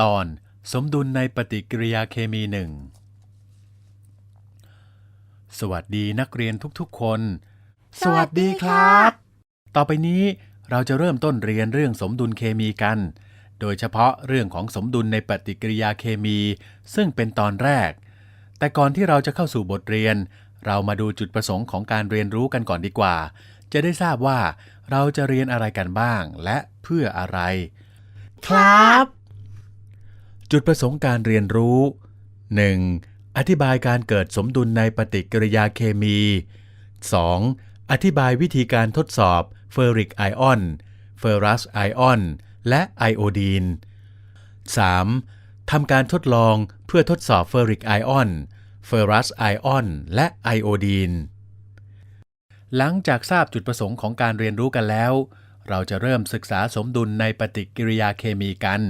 ตอนสมดุลในปฏิกิริยาเคมีหนึ่ง สวัสดีนักเรียนทุกๆคน สวัสดีครับ ต่อไปนี้เราจะเริ่มต้นเรียนเรื่องสมดุลเคมีกัน โดยเฉพาะเรื่องของสมดุลในปฏิกิริยาเคมี ซึ่งเป็นตอนแรก แต่ก่อนที่เราจะเข้าสู่บทเรียน เรามาดูจุดประสงค์ของการเรียนรู้กันก่อนดีกว่า จะได้ทราบว่าเราจะเรียนอะไรกันบ้าง และเพื่ออะไร ครับ จุดประสงค์การเรียนรู้ 1. อธิบายการเกิดสมดุลในปฏิกิริยาเคมี 2. อธิบายวิธีการทดสอบเฟอริกไอออนเฟอรัสไอออนและไอโอดีน 3. ทำการทดลองเพื่อทดสอบเฟอริกไอออนเฟอรัสไอออนและไอโอดีน หลังจากทราบจุดประสงค์ของการเรียนรู้กันแล้ว เราจะเริ่มศึกษาสมดุลในปฏิกิริยาเคมีกัน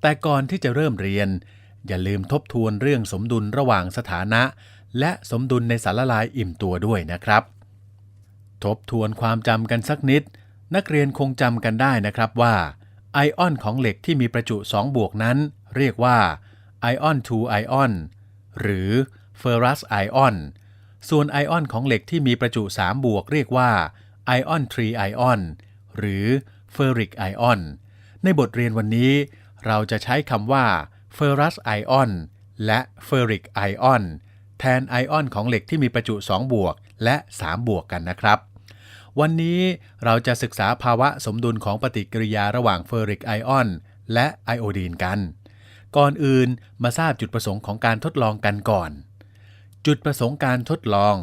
แต่ก่อนที่จะเริ่มเรียน อย่าลืมทบทวนเรื่องสมดุลระหว่างสถานะ และสมดุลในสารละลายอิ่มตัวด้วยนะครับ ทบทวนความจำกันสักนิด นักเรียนคงจำกันได้นะครับว่า ไอออนของเหล็กที่มีประจุ 2 บวกนั้น เรียกว่าไอออน2ไอออนหรือเฟอรัสไอออนส่วนไอออนของเหล็กที่มีประจุ 3 บวกเรียกว่าไอออน3ไอออนหรือเฟอริกไอออนในบทเรียนวันนี้ เราจะใช้คำว่าเฟอรัสไอออนและเฟอริกไอออนแทนไอออนของเหล็กที่มีประจุ 2 บวก และ 3 บวกกันนะครับ วันนี้เราจะศึกษาภาวะสมดุลของปฏิกิริยาระหว่างเฟอริกไอออนและไอโอดีนกัน ก่อนอื่นมาทราบจุดประสงค์ของการทดลองกันก่อน จุดประสงค์การทดลอง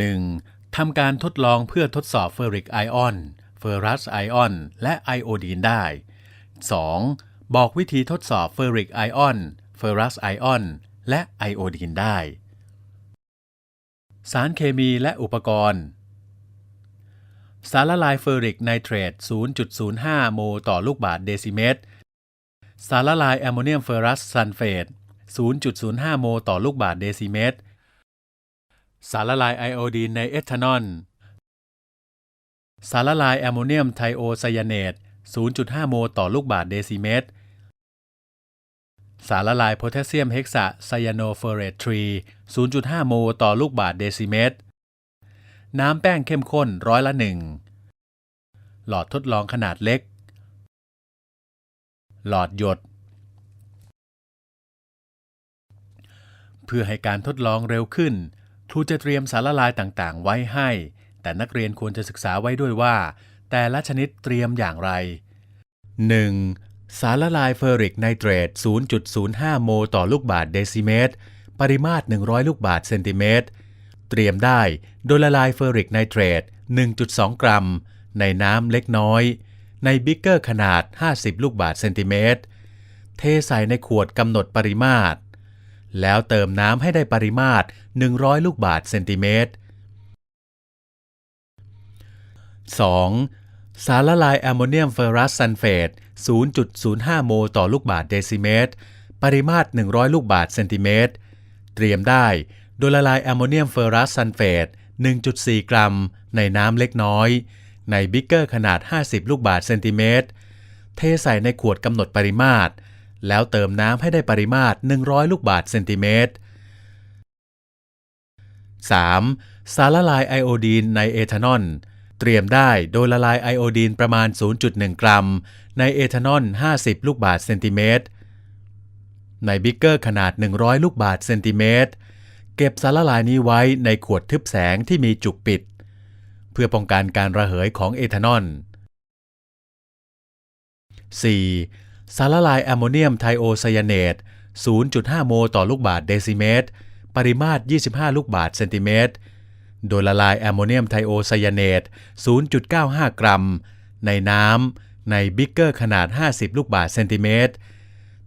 1. ทำการทดลองเพื่อทดสอบเฟอริกไอออนเฟอรัสไอออนและไอโอดีนได้ 2. บอกวิธีทดสอบเฟอริกไอออน เฟอรัสไอออน และไอโอดีนได้ สารเคมีและอุปกรณ์ สารละลายเฟอริกไนเตรต 0.05 โมลต่อลูกบาศก์เดซิเมตร สารละลายแอมโมเนียมเฟอรัสซัลเฟต 0.05 โมลต่อลูกบาศก์เดซิเมตร สารละลายไอโอดีนในเอทานอล สารละลายแอมโมเนียมไทโอไซยาเนต 0.5 โมลต่อลูกบาศก์เดซิเมตร สารละลายโพแทสเซียมเฮกซาไซยาโนเฟอเรต3 0.5 โมลต่อลูกบาศก์เดซิเมตร น้ำแป้งเข้มข้นร้อยละหนึ่ง หลอดทดลองขนาดเล็ก หลอดหยด เพื่อให้การทดลองเร็วขึ้น ครูจะเตรียมสารละลายต่างๆ ไว้ให้ แต่นักเรียนควรจะศึกษาไว้ด้วยว่า แต่ละชนิดเตรียมอย่างไร 1. สารละลายเฟอริกไนเตรต 0.05 โมลต่อลูกบาศก์เดซิเมตร ปริมาตร 100 ลูกบาศก์เซนติเมตร เตรียมได้โดยละลายเฟอริกไนเตรต 1.2 กรัม ในน้ำเล็กน้อย ในบิ๊กเกอร์ขนาด 50 ลูกบาศก์เซนติเมตร เทใส่ในขวดกำหนดปริมาตร แล้วเติมน้ำให้ได้ปริมาตร 100 ลูกบาศก์เซนติเมตร 2. สารละลายแอมโมเนียมเฟอรัสซัลเฟต 0.05 โมลต่อลูกบาศก์เดซิเมตร ปริมาตร 100 ลูกบาศก์เซนติเมตร เตรียมได้โดยละลายแอมโมเนียมเฟอรัสซัลเฟต 1.4 กรัม ในน้ำเล็กน้อย ในบิ๊กเกอร์ขนาด 50 ลูกบาศก์เซนติเมตร เทใส่ในขวดกำหนดปริมาตร แล้วเติมน้ำให้ได้ปริมาตร 100 ลูกบาศก์เซนติเมตร 3. สารละลายไอโอดีนในเอทานอล เตรียมได้โดยละลายไอโอดีนประมาณ 0.1 กรัม ในเอทานอล 50 ลูกบาศก์เซนติเมตร ในบิ๊กเกอร์ขนาด 100 ลูกบาศก์เซนติเมตร เก็บสารละลายนี้ไว้ในขวดทึบแสงที่มีจุกปิด เพื่อป้องกันการระเหยของเอทานอล 4. สารละลายแอมโมเนียมไทโอไซยาเนต 0.5 โมลต่อลูกบาศก์เดซิเมตร ปริมาตร 25 ลูกบาศก์เซนติเมตร โดยละลายแอมโมเนียมไทโอไซยาเนต 0.95 กรัม ในน้ำในบิ๊กเกอร์ขนาด 50 ลูกบาศก์เซนติเมตร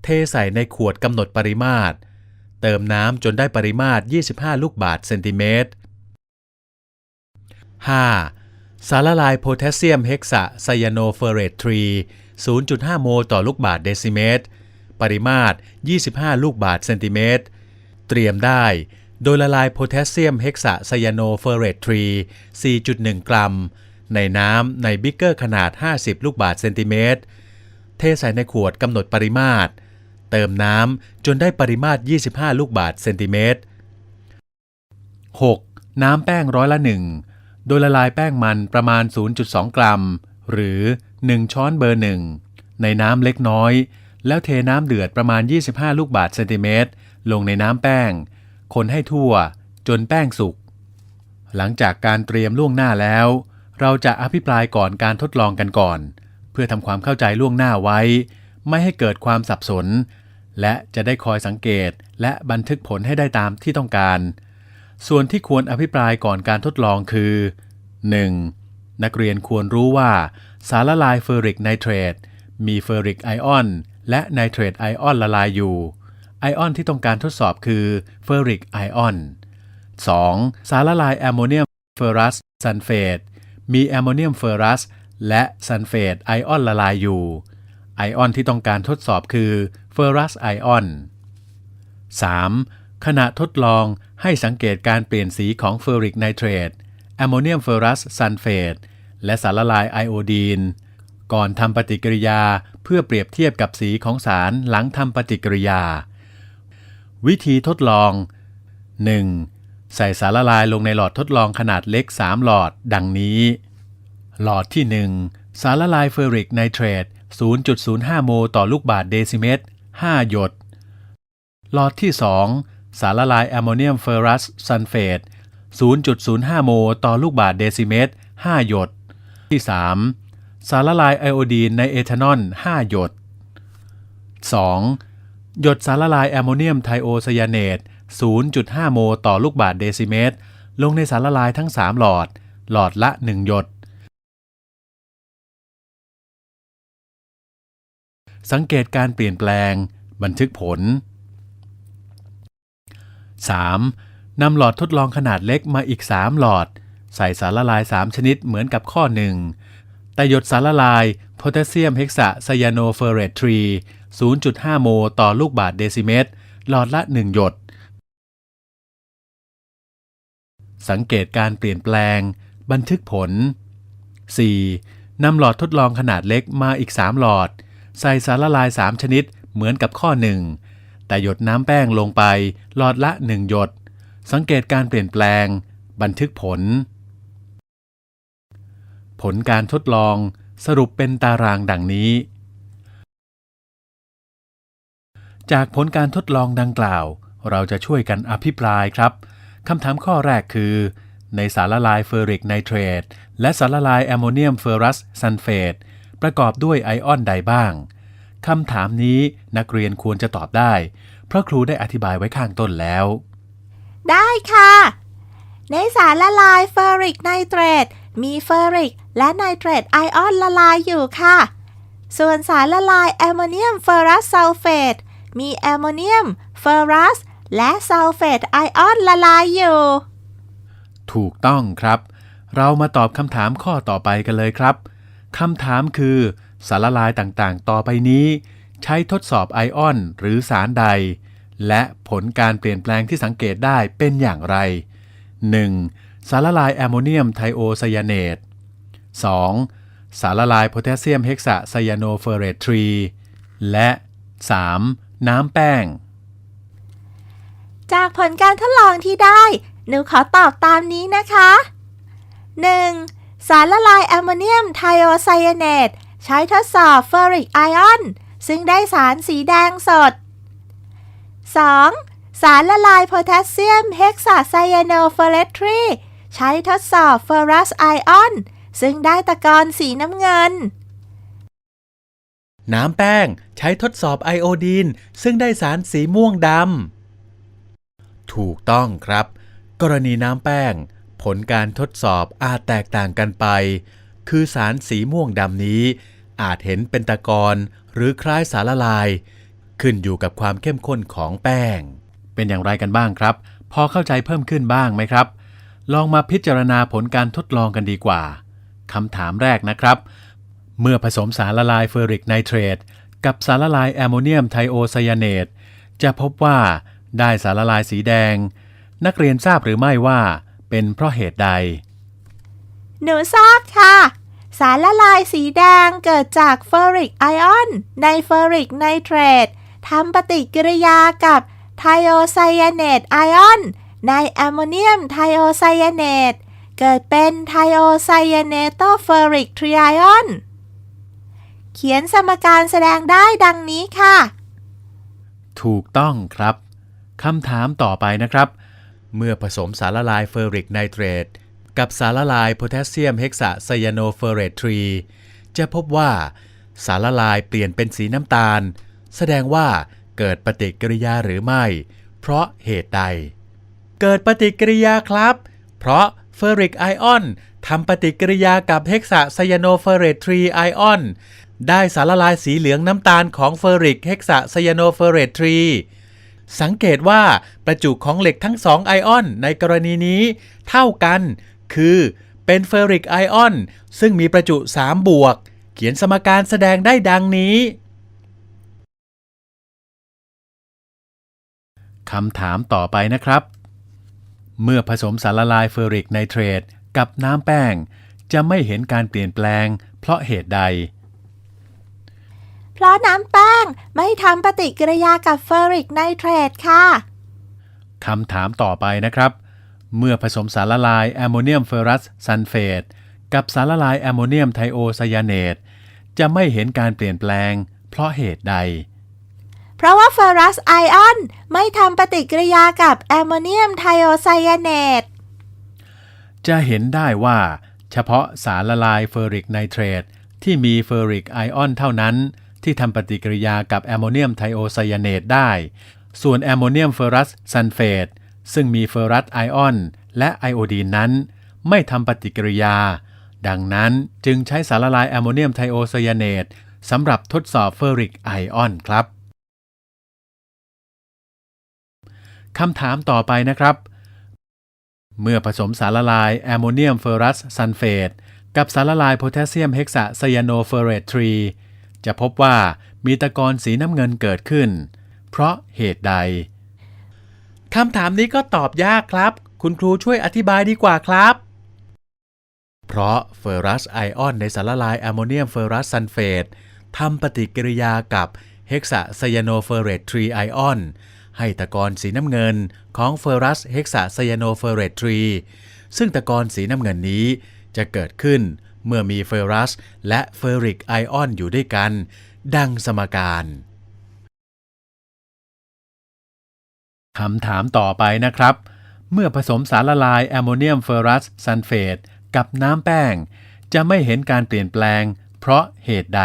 เทใส่ในขวดกำหนดปริมาตร เติมน้ำจนได้ปริมาตร 25 ลูกบาศก์เซนติเมตร 5. สารละลายโพแทสเซียมเฮกซาไซยาโนเฟอเรต3 0.5 โมลต่อลูกบาศก์เดซิเมตร ปริมาตร 25 ลูกบาศก์เซนติเมตร เตรียมได้ โดยละลายโพแทสเซียมเฮกซาไซยาโนเฟอเรต3 4.1 กรัม ในน้ำในบิ๊กเกอร์ขนาด 50 ลูกบาศก์เซนติเมตร เทใส่ในขวดกำหนดปริมาตร เติมน้ำจนได้ปริมาตร 25 ลูกบาศก์เซนติเมตร 6. น้ำแป้งร้อยละ 1 โดยละลายแป้งมันประมาณ 0.2 กรัม หรือ 1 ช้อนเบอร์ 1 ในน้ำเล็กน้อย แล้วเทน้ำเดือดประมาณ 25 ลูกบาศก์เซนติเมตรลงในน้ำแป้ง คนให้ทั่วจนแป้งสุก หลังจากการเตรียมล่วงหน้าแล้ว เราจะอภิปรายก่อนการทดลองกันก่อน เพื่อทำความเข้าใจล่วงหน้าไว้ ไม่ให้เกิดความสับสน และจะได้คอยสังเกตและบันทึกผลให้ได้ตามที่ต้องการ ส่วนที่ควรอภิปรายก่อนการทดลองคือ 1. นักเรียนควรรู้ว่าสารละลายเฟอริกไนเตรตมีเฟอริกไอออนและไนเตรตไอออนละลายอยู่ ไอออนที่ต้องการทดสอบคือเฟอริกไอออน 2. สารละลายแอมโมเนียมเฟอรัสซัลเฟตมีแอมโมเนียมเฟอรัสและซัลเฟตไอออนละลายอยู่ ไอออนที่ต้องการทดสอบคือเฟอรัสไอออน 3. ขณะทดลองให้สังเกตการเปลี่ยนสีของเฟอริกไนเตรตแอมโมเนียมเฟอรัสซัลเฟตและสารละลายไอโอดีน ก่อนทำปฏิกิริยาเพื่อเปรียบเทียบกับสีของสารหลังทำปฏิกิริยา วิธีทดลอง 1. ใส่สารละลายลงในหลอดทดลองขนาดเล็ก 3 หลอด ดังนี้ หลอดที่ 1 สารละลายเฟอริกไนเตรต 0.05 โมลต่อลูกบาศก์เดซิเมตร 5 หยด หลอดที่ 2 สารละลายแอมโมเนียมเฟอรัสซัลเฟต 0.05 โมลต่อลูกบาศก์เดซิเมตร 5 หยด ที่ 3 สารละลายไอโอดีนในเอทานอล 5 หยด 2. หยดสารละลายแอมโมเนียมไทโอไซยาเนต 0.5 โมลต่อลูกบาศก์เดซิเมตร ลงในสารละลายทั้ง 3 หลอด หลอดละ 1 หยด สังเกตการเปลี่ยนแปลง บันทึกผล 3. นำหลอดทดลองขนาดเล็กมาอีก 3 หลอด ใส่สารละลาย 3 ชนิดเหมือนกับข้อ 1 แต่หยดสารละลายโพแทสเซียมเฮกซาไซยาโนเฟอเรตทรี 0.5 โมลต่อลูกบาศก์เดซิเมตร หลอดละ 1 หยด สังเกตการเปลี่ยนแปลง บันทึกผล 4. นำหลอดทดลองขนาดเล็กมาอีก 3 หลอด ใส่สารละลาย 3 ชนิดเหมือนกับข้อ 1 แต่หยดน้ำแป้งลงไป หลอดละ 1 หยด สังเกตการเปลี่ยนแปลง บันทึกผล ผลการทดลองสรุปเป็นตารางดังนี้ จากผลการทดลองดังกล่าว เราจะช่วยกันอภิปรายครับคำถามข้อแรกคือ ในสารละลายเฟอริกไนเตรตและสารละลายแอมโมเนียมเฟอรัสซัลเฟตประกอบด้วยไอออนใดบ้างคำถามนี้นักเรียนควรจะตอบได้ เพราะครูได้อธิบายไว้ข้างต้นแล้ว ได้ค่ะ ในสารละลายเฟอริกไนเตรต มีเฟอริก และไนเตรตไอออนละลายอยู่ค่ะ ส่วนสารละลายแอมโมเนียมเฟอรัสซัลเฟตมีแอมโมเนียมเฟอรัสและซัลเฟตไอออนละลายอยู่ ถูกต้องครับ เรามาตอบคำถามข้อต่อไปกันเลยครับคำถามคือ สารละลายต่างๆ ต่อไปนี้ ใช้ทดสอบไอออนหรือสารใด และผลการเปลี่ยนแปลงที่สังเกตได้เป็นอย่างไร 1. สารละลายแอมโมเนียมไทโอไซยาเนต 2. สารละลายโพแทสเซียมเฮกซาไซยาโนเฟอเรตทรี และ 3. น้ำแป้ง จากผลการทดลองที่ได้ หนูขอตอบตามนี้นะคะ 1. สารละลายแอมโมเนียมไทโอไซยาเนต ใช้ทดสอบเฟอริกไอออน ซึ่งได้สารสีแดงสด 2. สารละลายโพแทสเซียมเฮกซาไซยาโนเฟอเรตรี ใช้ทดสอบเฟอรัสไอออน ซึ่งได้ตะกอนสีน้ำเงิน น้ำแป้งใช้ทดสอบไอโอดีน ซึ่งได้สารสีม่วงดำ ถูกต้องครับ กรณีน้ำแป้ง ผลการทดสอบอาจแตกต่างกันไป คือสารสีม่วงดำนี้ อาจเห็นเป็นตะกอนหรือคล้ายสารละลาย ขึ้นอยู่กับความเข้มข้นของแป้ง เป็นอย่างไรกันบ้างครับ พอเข้าใจเพิ่มขึ้นบ้างไหมครับ ลองมาพิจารณาผลการทดลองกันดีกว่าคำถามแรกนะครับ เมื่อผสมสารละลายเฟอริกไนเตรตกับสารละลายแอมโมเนียมไทโอไซยาเนตจะพบว่าได้สารละลายสีแดง นักเรียนทราบหรือไม่ว่า เป็นเพราะเหตุใด หนูทราบค่ะ สารละลายสีแดงเกิดจากเฟอริกไอออนในเฟอริกไนเตรตทำปฏิกิริยากับไทโอไซยาเนตไอออน ในแอมโมเนียมไทโอไซยาเนตเกิดเป็นไทโอไซยาเนโตเฟอริกทริไอออน เขียนสมการแสดงได้ดังนี้ค่ะ ถูกต้องครับคำถามต่อไปนะครับ เมื่อผสมสารละลายเฟอริกไนเตรตกับสารละลายโพแทสเซียมเฮกซาไซยาโนเฟอเรตทรีจะพบว่าสารละลายเปลี่ยนเป็นสีน้ำตาล แสดงว่าเกิดปฏิกิริยาหรือไม่ เพราะเหตุใด เกิดปฏิกิริยาครับ เพราะเฟอริกไอออนทำปฏิกิริยากับเฮกซาไซยาโนเฟอเรตทรีไอออนได้สารละลายสีเหลืองน้ำตาลของเฟอริกเฮกซาไซยาโนเฟอเรตทรีสังเกตว่าประจุของเหล็กทั้งสองไอออนในกรณีนี้เท่ากัน คือเป็นเฟอริกไอออนซึ่งมีประจุ 3 บวก เขียนสมการแสดงได้ดังนี้คำถามต่อไปนะครับ เมื่อผสมสารละลายเฟอริกไนเตรตกับน้ำแป้ง จะไม่เห็นการเปลี่ยนแปลง เพราะเหตุใด เพราะน้ำแป้งไม่ทำปฏิกิริยากับเฟอริกไนเตรตค่ะคำถามต่อไปนะครับ เมื่อผสมสารละลายแอมโมเนียมเฟอรัสซัลเฟตกับสารละลายแอมโมเนียมไทโอไซยาเนตจะไม่เห็นการเปลี่ยนแปลง เพราะเหตุใด เพราะว่าเฟอรัสไอออนไม่ทำปฏิกิริยากับแอมโมเนียมไทโอไซยาเนต จะเห็นได้ว่า เฉพาะสารละลายเฟอริกไนเตรตที่มีเฟอริกไอออนเท่านั้น ที่ทำปฏิกิริยากับแอมโมเนียมไทโอไซยาเนตได้ ส่วนแอมโมเนียมเฟอรัสซัลเฟตซึ่งมีเฟอรัสไอออนและไอโอดีนนั้น ไม่ทำปฏิกิริยา ดังนั้นจึงใช้สารละลายแอมโมเนียมไทโอไซยาเนตสำหรับทดสอบเฟอริกไอออนครับ คำถามต่อไปนะครับ เมื่อผสมสารละลายแอมโมเนียมเฟอรัสซัลเฟตกับสารละลายโพแทสเซียมเฮกซาไซยาโนเฟอเรตทรีจะพบว่ามีตะกอนสีน้ำเงินเกิดขึ้น เพราะเหตุใดคำถามนี้ก็ตอบยากครับ คุณครูช่วยอธิบายดีกว่าครับ เพราะเฟอรัสไอออนในสารละลายแอมโมเนียมเฟอรัสซัลเฟตทำปฏิกิริยากับเฮกซาไซยาโนเฟอเรตทรีไอออน ให้ตะกอนสีน้ำเงินของเฟอรัสเฮกซาไซยาโนเฟอเรตทรี ซึ่งตะกอนสีน้ำเงินนี้จะเกิดขึ้นเมื่อมีเฟอรัสและเฟอริกไอออนอยู่ด้วยกัน ดังสมการคำถามต่อไปนะครับ เมื่อผสมสารละลายแอมโมเนียมเฟอรัสซัลเฟตกับน้ำแป้ง จะไม่เห็นการเปลี่ยนแปลง เพราะเหตุใด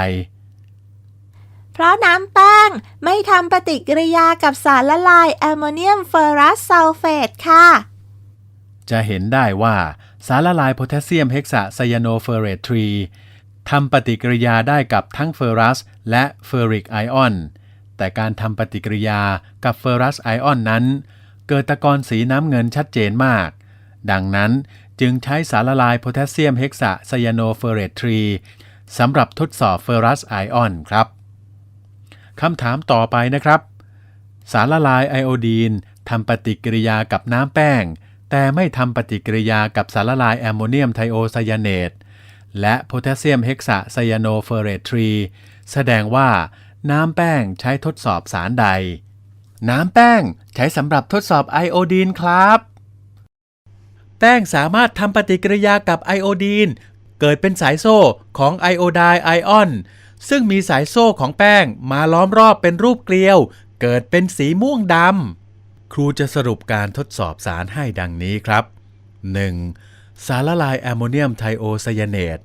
เพราะน้ำแป้ ง ไม่ทำปฏิกิริยากับสารละลายแอมโมเนียมเฟอรัสซัลเฟตค่ะ จะเห็นได้ว่าสารละลายโพแทสเซียมเฮกซาไซยาโนเฟอเรตทรีทำปฏิกิริยาได้กับทั้งเฟอรัสและเฟอริกไอออน แต่การทำปฏิกิริยากับเฟอรัสไอออนนั้น เกิดตะกอนสีน้ำเงินชัดเจนมาก ดังนั้นจึงใช้สารละลายโพแทสเซียมเฮกซาไซยาโนเฟอเรตทรีสำหรับทดสอบเฟอรัสไอออนครับ คำถามต่อไปนะครับ สารละลายไอโอดีนทำปฏิกิริยากับน้ำแป้ง แต่ไม่ทำปฏิกิริยากับสารละลายแอมโมเนียมไทโอไซยาเนตและโพแทสเซียมเฮกซาไซยาโนเฟอเรตทรีแสดงว่า น้ำแป้งใช้ทดสอบสารใด น้ำแป้งใช้สำหรับทดสอบไอโอดีนครับ แป้งสามารถทำปฏิกิริยากับไอโอดีน เกิดเป็นสายโซ่ของไอโอไดไอออน ซึ่งมีสายโซ่ของแป้งมาล้อมรอบเป็นรูปเกลียว เกิดเป็นสีม่วงดำ ครูจะสรุปการทดสอบสารให้ดังนี้ครับ 1. สารละลายแอมโมเนียมไทโอไซยาเนต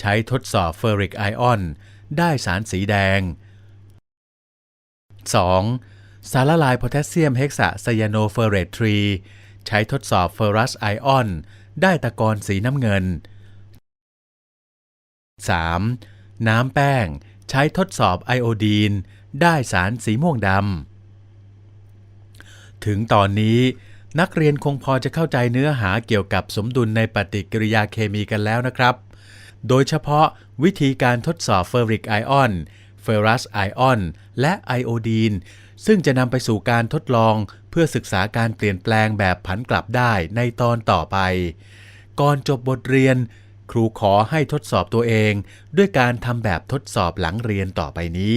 ใช้ทดสอบเฟอริกไอออน ได้สารสีแดง 2. สารละลายโพแทสเซียมเฮกซาไซยาโนเฟอเรตทรีใช้ทดสอบเฟอรัสไอออน ได้ตะกอนสีน้ำเงิน 3. น้ำแป้ง ใช้ทดสอบไอโอดีน ได้สารสีม่วงดำ ถึงตอนนี้นักเรียนคงพอจะเข้าใจเนื้อหาเกี่ยวกับสมดุลในปฏิกิริยาเคมีกันแล้วนะครับ โดยเฉพาะวิธีการทดสอบเฟอริกไอออน เฟอรัสไอออน และไอโอดีน ซึ่งจะนำไปสู่การทดลองเพื่อศึกษาการเปลี่ยนแปลงแบบผันกลับได้ในตอนต่อไป ก่อนจบบทเรียน ครูขอให้ทดสอบตัวเองด้วยการทำแบบทดสอบหลังเรียนต่อไปนี้